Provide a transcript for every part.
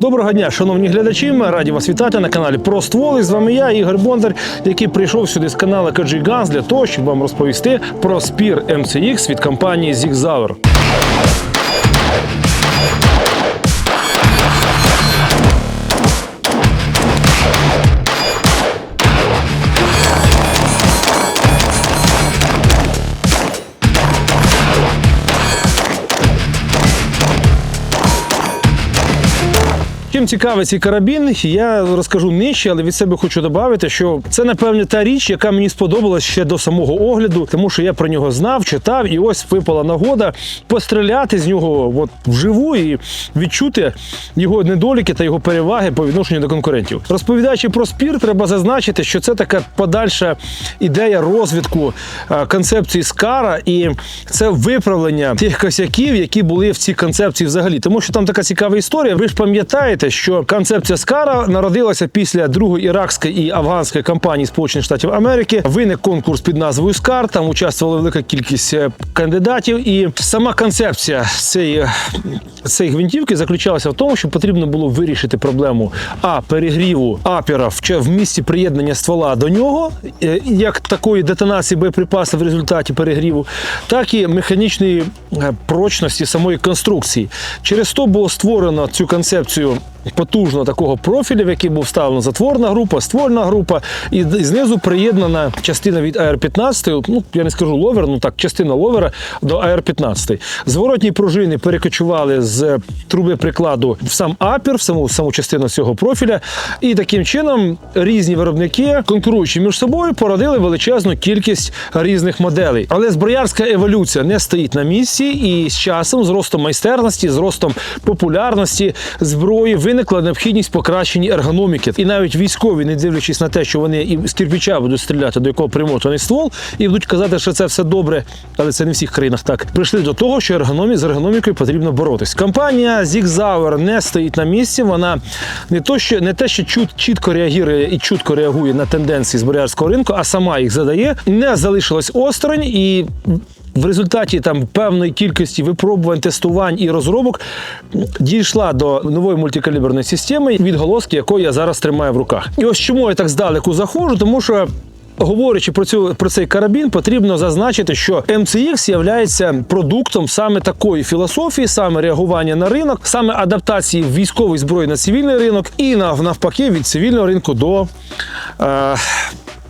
Доброго дня, шановні глядачі. Ми раді вас вітати на каналі Про стволи. З вами я, Ігор Бондар, який прийшов сюди з каналу KG Ганс для того, щоб вам розповісти про спір MCX від компанії Zig Чим цікавий цей карабін, я розкажу нижче, але від себе хочу додати, що це напевне та річ, яка мені сподобалась ще до самого огляду, тому що я про нього знав, читав, і ось випала нагода постріляти з нього от вживу і відчути його недоліки та його переваги по відношенню до конкурентів. Розповідаючи про спір, треба зазначити, що це така подальша ідея розвитку е, концепції Скара, і це виправлення тих косяків, які були в цій концепції взагалі. Тому що там така цікава історія. Ви ж пам'ятаєте, що концепція Скара народилася після другої іракської і афганської кампанії Сполучених Штатів Америки. Виник конкурс під назвою Скар. Там участвувала велика кількість е, кандидатів, і сама концепція цієї, цієї гвинтівки заключалася в тому, що потрібно було вирішити проблему а перегріву апера в, в місці приєднання ствола до нього, е, як такої детонації боєприпасу в результаті перегріву, так і механічної е, прочності самої конструкції. Через то було створено цю концепцію. Потужно такого профіля, в який був вставлена затворна група, ствольна група, і знизу приєднана частина від АР-15, ну я не скажу ловер, ну так, частина ловера до АР-15. Зворотні пружини перекочували з труби прикладу в сам апер, в саму, саму частину цього профіля. І таким чином різні виробники, конкуруючи між собою, породили величезну кількість різних моделей. Але зброярська еволюція не стоїть на місці, і з часом, з ростом майстерності, з ростом популярності зброї виникла необхідність покращення ергономіки. І навіть військові, не дивлячись на те, що вони і з кирпича будуть стріляти, до якого примотаний ствол, і будуть казати, що це все добре, але це не в всіх країнах так. Прийшли до того, що ергономі з ергономікою потрібно боротись. Компанія Zig Zauer не стоїть на місці. Вона не то, що не те, що чут, чітко реагує і чутко реагує на тенденції зброярського ринку, а сама їх задає, не залишилась осторонь і. В результаті там певної кількості випробувань, тестувань і розробок дійшла до нової мультикаліберної системи, відголоски якої я зараз тримаю в руках. І ось чому я так здалеку заходжу, тому що. Говорячи про цю про цей карабін, потрібно зазначити, що MCX є продуктом саме такої філософії, саме реагування на ринок, саме адаптації військової зброї на цивільний ринок, і навпаки від цивільного ринку до. Е,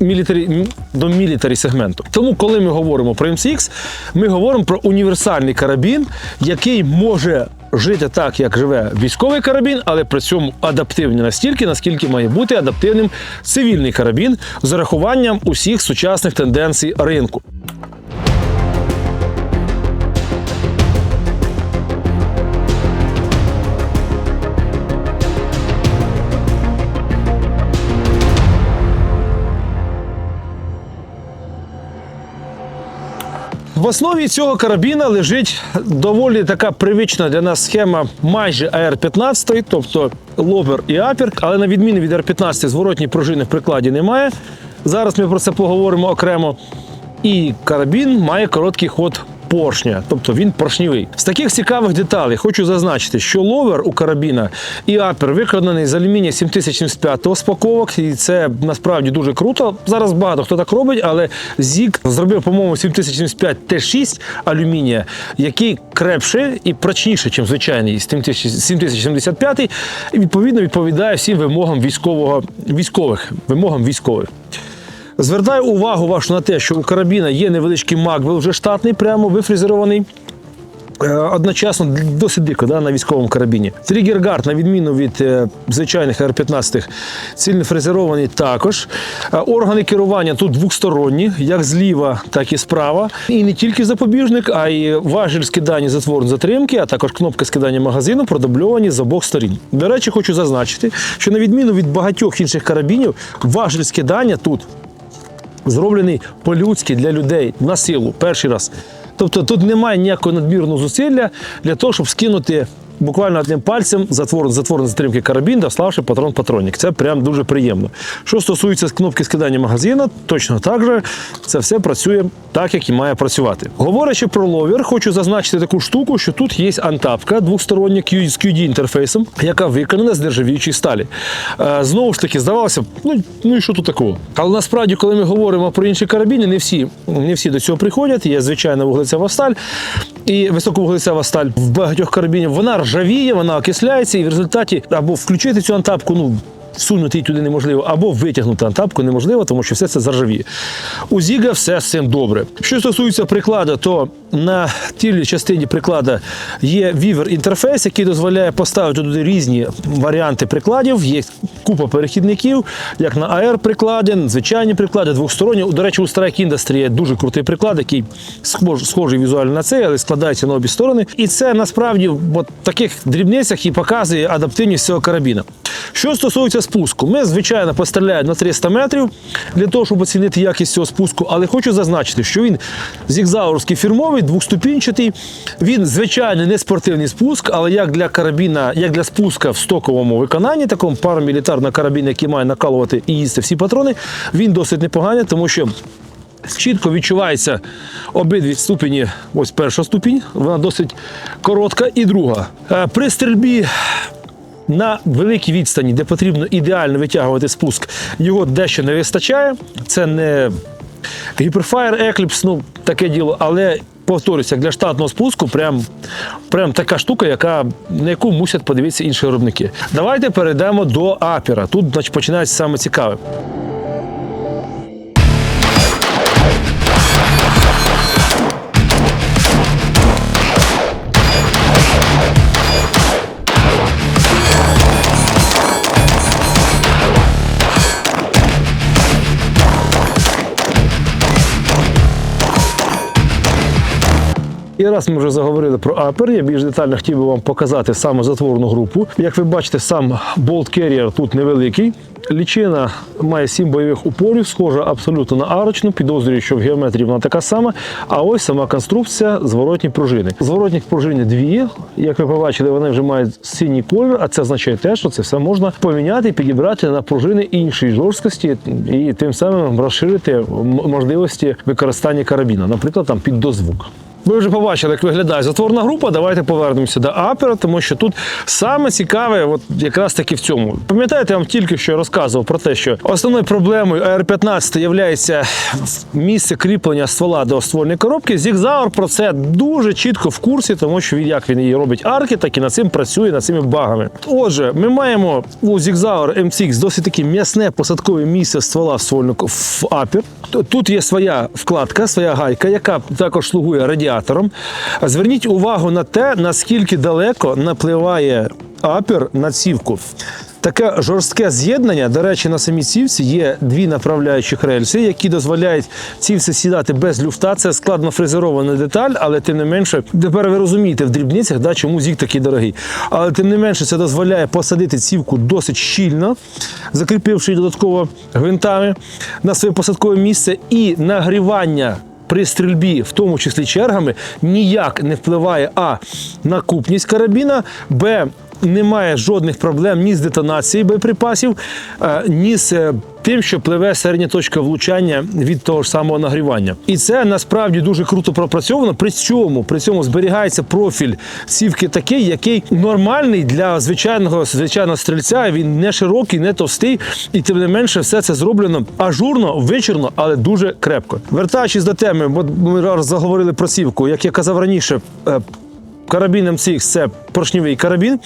мілітарі до мілітарі сегменту. Тому, коли ми говоримо про MCX, ми говоримо про універсальний карабін, який може жити так, як живе військовий карабін, але при цьому адаптивний настільки, наскільки має бути адаптивним цивільний карабін з урахуванням усіх сучасних тенденцій ринку. В основі цього карабіна лежить доволі така привична для нас схема майже АР-15, тобто лобер і апер. Але на відміну від АР-15 зворотній пружини в прикладі немає. Зараз ми про це поговоримо окремо. І карабін має короткий ход поршня, тобто він поршнівий. З таких цікавих деталей хочу зазначити, що ловер у карабіна і апер виконаний з алюмінія 7075 спаковок, і це насправді дуже круто. Зараз багато хто так робить, але Зік зробив, по-моєму, 7075 Т6 алюмінія, який крепше і прочніше, ніж звичайний 7075, і відповідно відповідає всім вимогам військового військових вимогам військових. Звертаю увагу вашу на те, що у карабіна є невеличкий магвел вже штатний, прямо вифрезерований. Е, Одночасно досить дико да, на військовому карабіні. Тригергард, на відміну від е, звичайних R-15, цільно фрезерований також. Е, Органи керування тут двосторонні, як зліва, так і справа. І не тільки запобіжник, а й важіль скидання затворн затримки, а також кнопка скидання магазину продубльовані з обох сторін. До речі, хочу зазначити, що на відміну від багатьох інших карабінів, важіль скидання тут зроблений по-людськи для людей на силу перший раз. Тобто тут немає ніякого надмірного зусилля для того, щоб скинути буквально одним пальцем затвор, затвор затримки карабін, дославши патрон патронник. Це прям дуже приємно. Що стосується кнопки скидання магазина, точно так же це все працює так, як і має працювати. Говорячи про ловер, хочу зазначити таку штуку, що тут є антапка двостороння з QD інтерфейсом, яка виконана з нержавіючої сталі. Е, знову ж таки, здавалося, ну, ну і що тут такого? Але насправді, коли ми говоримо про інші карабіни, не всі, не всі до цього приходять. Є звичайна вуглецева сталь і високовуглецева сталь в багатьох карабінів. Вона ржавіє, вона окисляється, і в результаті або включити цю антапку, ну. Всунути її туди неможливо, або витягнути антапку неможливо, тому що все це заржавіє. У Зіга все з цим добре. Що стосується прикладу, то на тілій частині приклада є вівер інтерфейс, який дозволяє поставити туди різні варіанти прикладів. Є купа перехідників, як на AR приклади, звичайні приклади, двосторонні. До речі, у Strike Industry є дуже крутий приклад, який схож, схожий візуально на цей, але складається на обі сторони. І це насправді в таких дрібницях і показує адаптивність цього карабіна. Що стосується спуску, ми звичайно постріляємо на 300 метрів для того, щоб оцінити якість цього спуску, але хочу зазначити, що він зігзауровський фірмовий, двохступінчатий. Він звичайно не спортивний спуск, але як для карабіна, як для спуска в стоковому виконанні, такому парамілітарного карабіна, який має накалувати і їсти всі патрони, він досить непоганий, тому що. Чітко відчувається обидві ступені. Ось перша ступінь, вона досить коротка, і друга. Е, При стрільбі на великій відстані, де потрібно ідеально витягувати спуск, його дещо не вистачає. Це не гіперфаєр екліпс, ну таке діло, але. Повторюся, для штатного спуску, прям, прям така штука, яка, на яку мусять подивитися інші виробники. Давайте перейдемо до апера. Тут значить, починається саме цікаве. І раз ми вже заговорили про апер, я більш детально хотів би вам показати саме затворну групу. Як ви бачите, сам Bolt Carrier тут невеликий. Лічина має 7 бойових упорів, схожа абсолютно на арочну. Підозрюю, що в геометрії вона така сама. А ось сама конструкція зворотні пружини. Зворотні пружини дві. Як ви побачили, вони вже мають синій колір, а це означає те, що це все можна поміняти і підібрати на пружини іншої жорсткості і тим самим розширити можливості використання карабіна, наприклад, там під дозвук. Ви вже побачили, як виглядає затворна група. Давайте повернемося до апера, тому що тут саме цікаве, от якраз таки в цьому. Пам'ятаєте, я вам тільки що розказував про те, що основною проблемою AR-15 є місце кріплення ствола до ствольної коробки. Зігзаур про це дуже чітко в курсі, тому що він як він її робить арки, так і над цим працює над цими багами. Отже, ми маємо у Zigzauer MCX досить таке м'ясне посадкове місце ствола в апер. Тут є своя вкладка, своя гайка, яка також слугує радіатором. Зверніть увагу на те, наскільки далеко напливає апер на цівку. Таке жорстке з'єднання, до речі, на самій цівці є дві направляючих рельси, які дозволяють цівці сідати без люфта. Це складно фрезерована деталь, але тим не менше, тепер ви розумієте в дрібницях, да, чому зік такий дорогий. Але тим не менше, це дозволяє посадити цівку досить щільно, закріпивши її додатково гвинтами на своє посадкове місце і нагрівання при стрільбі, в тому числі чергами, ніяк не впливає а на купність карабіна, б. Немає жодних проблем ні з детонацією боєприпасів, е, ні з е, тим, що пливе середня точка влучання від того ж самого нагрівання. І це насправді дуже круто пропрацьовано. При цьому при цьому зберігається профіль сівки такий, який нормальний для звичайного звичайного стрільця. Він не широкий, не товстий, і тим не менше, все це зроблено ажурно, вичурно, але дуже крепко. Вертаючись до теми, бо ми заговорили про сівку, як я казав раніше. е, Карабін MCX – це поршневий карабін.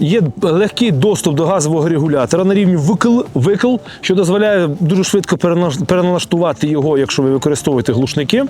Є легкий доступ до газового регулятора на рівні викл, що дозволяє дуже швидко переналаштувати його, якщо ви використовуєте глушники.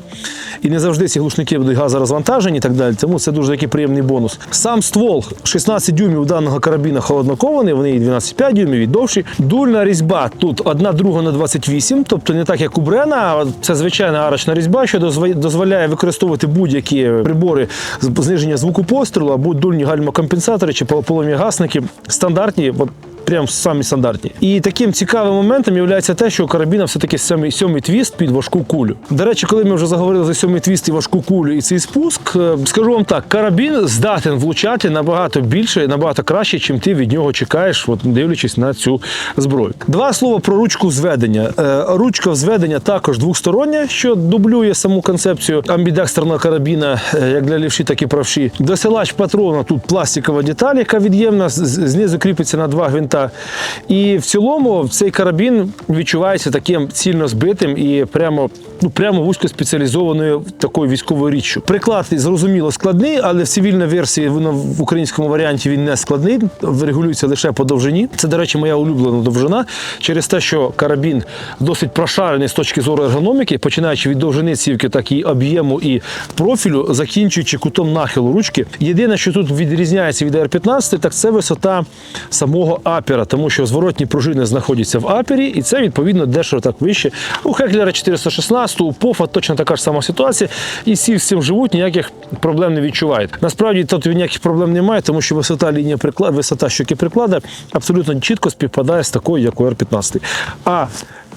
І не завжди ці глушники будуть газорозвантажені і так далі. Тому це дуже такий приємний бонус. Сам ствол 16 дюймів даного карабіна холоднокований, вони і 12,5 дюймів, і довші. Дульна різьба тут 1 друга на 28, тобто не так, як у Брена, це звичайна арочна різьба, що дозволяє використовувати будь-які прибори зниження звуку пострілу або дульні гальмокомпенсатори чи полум'ягасники стандартні. От прям самі стандартні. І таким цікавим моментом є те, що у карабіна все-таки сьомий, твіст під важку кулю. До речі, коли ми вже заговорили за сьомий твіст і важку кулю і цей спуск, е, скажу вам так, карабін здатен влучати набагато більше набагато краще, чим ти від нього чекаєш, от, дивлячись на цю зброю. Два слова про ручку зведення. Е, Ручка зведення також двостороння, що дублює саму концепцію амбідекстерного карабіна, е, як для лівші, так і правші. Досилач патрона тут пластикова деталь, яка від'ємна, знизу кріпиться на два гвинта. І в цілому цей карабін відчувається таким цільно збитим і прямо, ну, прямо вузькоспеціалізованою такою військовою річчю. Приклад зрозуміло складний, але в цивільній версії воно в українському варіанті він не складний, регулюється лише по довжині. Це, до речі, моя улюблена довжина через те, що карабін досить прошарений з точки зору ергономіки, починаючи від довжини цівки, так і об'єму і профілю, закінчуючи кутом нахилу ручки. Єдине, що тут відрізняється від R15, так це висота самого апера, тому що зворотні пружини знаходяться в апері, і це відповідно дещо так вище. У Хеклера 416, у Пофа точно така ж сама ситуація. І всі цим живуть, ніяких проблем не відчувають. Насправді тут ніяких проблем немає, тому що висота лінія приклад, висота щоки приклада абсолютно чітко співпадає з такою, як у R15. А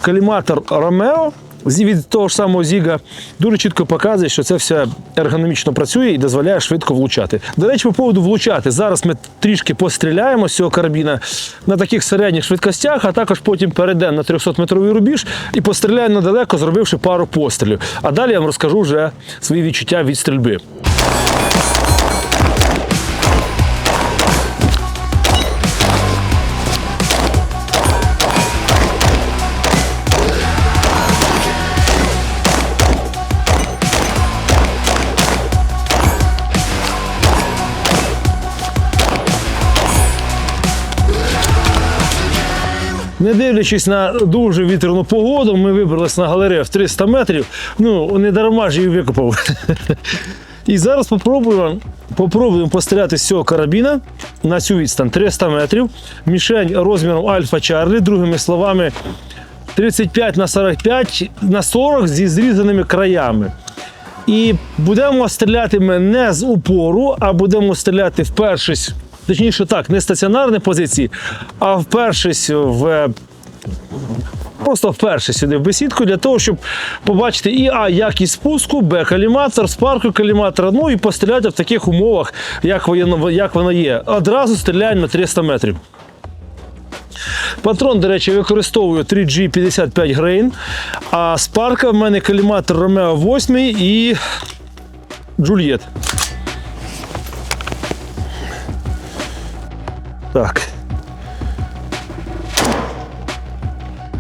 каліматор Ромео від того ж самого Зіга дуже чітко показує, що це все ергономічно працює і дозволяє швидко влучати. До речі, по поводу влучати. Зараз ми трішки постріляємо з цього карабіна на таких середніх швидкостях, а також потім перейдемо на 300-метровий рубіж і постріляємо надалеко, зробивши пару пострілів. А далі я вам розкажу вже свої відчуття від стрільби. Не дивлячись на дуже вітряну погоду, ми вибрались на галерею в 300 метрів. Ну, не дарма ж її викопав. І зараз попробуємо, попробуємо постріляти з цього карабіна на цю відстань 300 метрів. Мішень розміром Альфа Чарлі, другими словами, 35 на 45 на 40 зі зрізаними краями. І будемо стріляти ми не з упору, а будемо стріляти впершись. Точніше так, не стаціонарні позиції, а впершись в. Просто вперше сюди в бесідку для того, щоб побачити і А, якість спуску, Б, каліматор, спарку каліматора, ну і постріляти в таких умовах, як воно, як воно є. Одразу стріляємо на 300 метрів. Патрон, до речі, використовую 3G55 Grain, а спарка в мене каліматор Romeo 8 і Juliet. Так.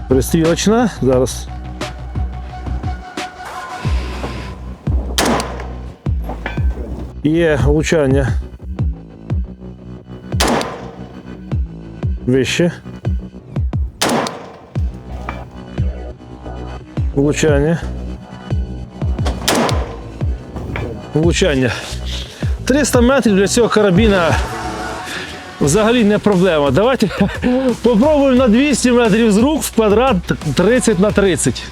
Пристрілочна. Зараз. Є влучання. Вище. Влучання. Влучання. 300 метрів для цього карабіна Взагалі не проблема. Давайте попробуємо на 200 метрів з рук в квадрат 30 на 30.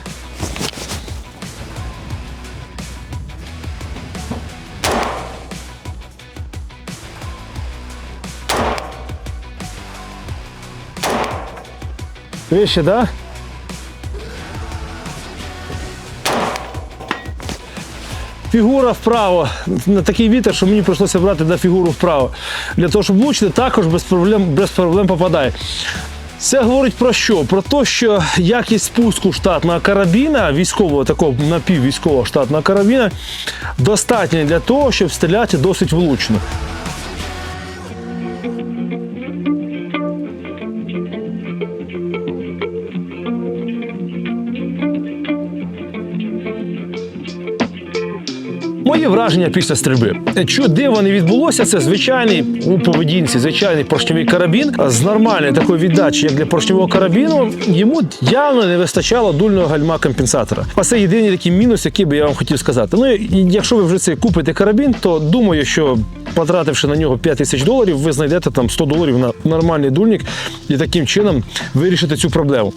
Вище, да? Фігура вправо. На такий вітер, що мені прийшлося брати на фігуру вправо. Для того, щоб влучити, також без проблем, без проблем попадає. Це говорить про що? Про те, що якість спуску штатного карабіна, військового такого напіввійськового штатного карабіна, достатня для того, щоб стріляти досить влучно. Мої враження після стрільби. Що диво не відбулося, це звичайний у поведінці, звичайний поршньовий карабін з нормальної такої віддачі, як для поршньового карабіну. Йому явно не вистачало дульного гальма компенсатора. А це єдиний такий мінус, який би я вам хотів сказати. Ну, якщо ви вже це купите карабін, то думаю, що потративши на нього 5 тисяч доларів, ви знайдете там 100 доларів на нормальний дульник і таким чином вирішите цю проблему.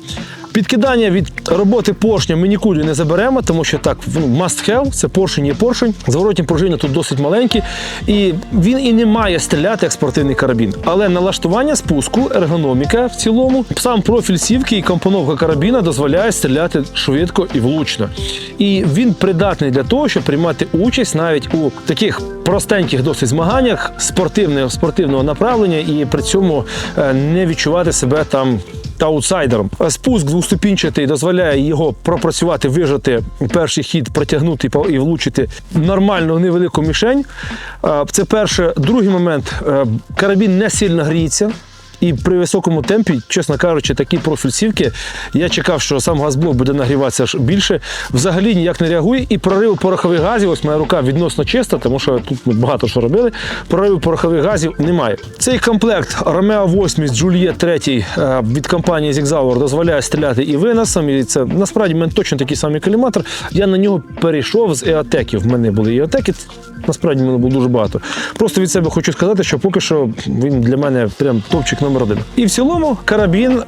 Підкидання від роботи поршня ми нікуди не заберемо, тому що так ну, must have, це поршень є поршень. Зворотні пружини тут досить маленькі, і він і не має стріляти як спортивний карабін. Але налаштування спуску, ергономіка в цілому, сам профіль сівки і компоновка карабіна дозволяє стріляти швидко і влучно. І він придатний для того, щоб приймати участь навіть у таких простеньких досить змаганнях спортивного спортивного направлення і при цьому е, не відчувати себе там. Та аутсайдером. Спуск двоступінчатий дозволяє його пропрацювати, вижати перший хід, протягнути і влучити нормальну невелику мішень. Е, Це перше. Другий момент е, карабін не сильно гріється. І при високому темпі, чесно кажучи, такий профільсівки. я чекав, що сам газблок буде нагріватися більше. Взагалі ніяк не реагує. І прориву порохових газів, ось моя рука відносно чиста, тому що тут ми багато що робили. Прориву порохових газів немає. Цей комплект Romeo 8 з Juliet 3 е, від компанії Zigzauer дозволяє стріляти і виносом. І це насправді в мене точно такий самий каліматор. Я на нього перейшов з еотеків. В мене були еотеки. Насправді в мене було дуже багато. Просто від себе хочу сказати, що поки що він для мене прям топчик номер один. І в цілому карабін.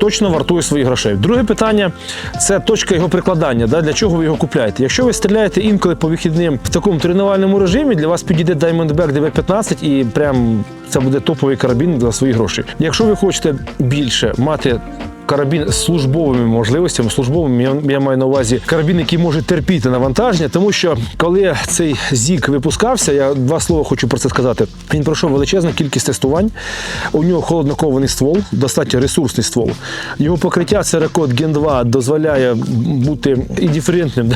Точно вартує своїх грошей. Друге питання це точка його прикладання. Да? Для чого ви його купляєте? Якщо ви стріляєте інколи по вихідним в такому тренувальному режимі, для вас підійде Diamondback DB15 і прям це буде топовий карабін за свої гроші. Якщо ви хочете більше мати карабін з службовими можливостями, службовими я, я маю на увазі карабін, який може терпіти навантаження, тому що коли цей зік випускався, я два слова хочу про це сказати. Він пройшов величезну кількість тестувань. У нього холоднокований ствол, достатньо ресурсний ствол. Його покриття рекорд Gen 2 дозволяє бути індиферентним,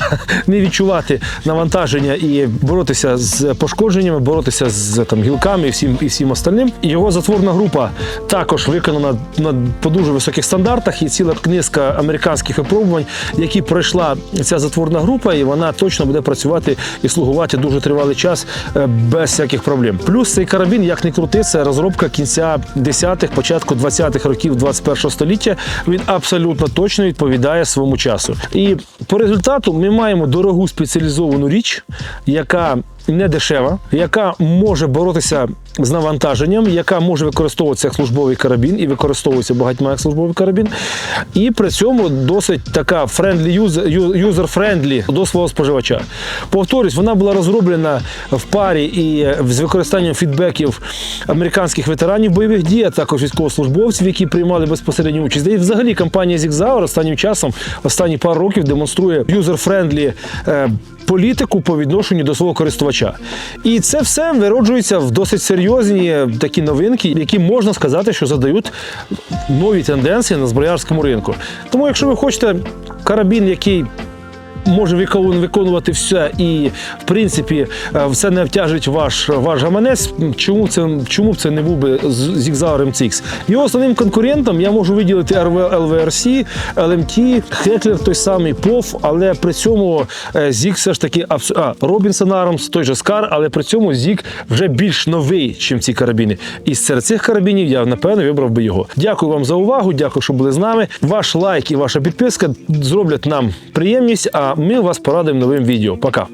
не відчувати навантаження і боротися з пошкодженнями, боротися з там гілками і всім і всім остальним. Його затворна група також виконана на по дуже високих стандартах. І ціла низка американських випробувань, які пройшла ця затворна група, і вона точно буде працювати і слугувати дуже тривалий час е, без всяких проблем. Плюс цей карабін, як не крути, це розробка кінця 10-х, початку 20-х років 21-го століття. Він абсолютно точно відповідає своєму часу. І по результату ми маємо дорогу спеціалізовану річ, яка не дешева, яка може боротися з навантаженням, яка може використовуватися як службовий карабін і використовується багатьма як службовий карабін. І при цьому досить така френдлі юзер-френдлі до свого споживача. Повторюсь, вона була розроблена в парі і з використанням фідбеків американських ветеранів бойових дій, а також військовослужбовців, які приймали безпосередню участь. І взагалі компанія Zigzauer останнім часом, останні пару років демонструє юзер-френдлі е, політику по відношенню до свого користувача. І це все вироджується в досить серйозні такі новинки, які можна сказати, що задають нові тенденції на зброярському ринку. Тому, якщо ви хочете карабін, який може викон- виконувати все і, в принципі, е, все не обтяжить ваш, ваш гаманець. Чому це чому б це не був би з- Zigzauer MCX? Його основним конкурентом я можу виділити LVRC, LMT, Heckler той самий POV, але при цьому е, Zig все ж таки а, Robinson Arms, той же Scar, але при цьому Zig вже більш новий, ніж ці карабіни. І серед цих карабінів я напевно вибрав би його. Дякую вам за увагу, дякую, що були з нами. Ваш лайк і ваша підписка зроблять нам приємність. А ми вас порадуємо новим відео. Пока.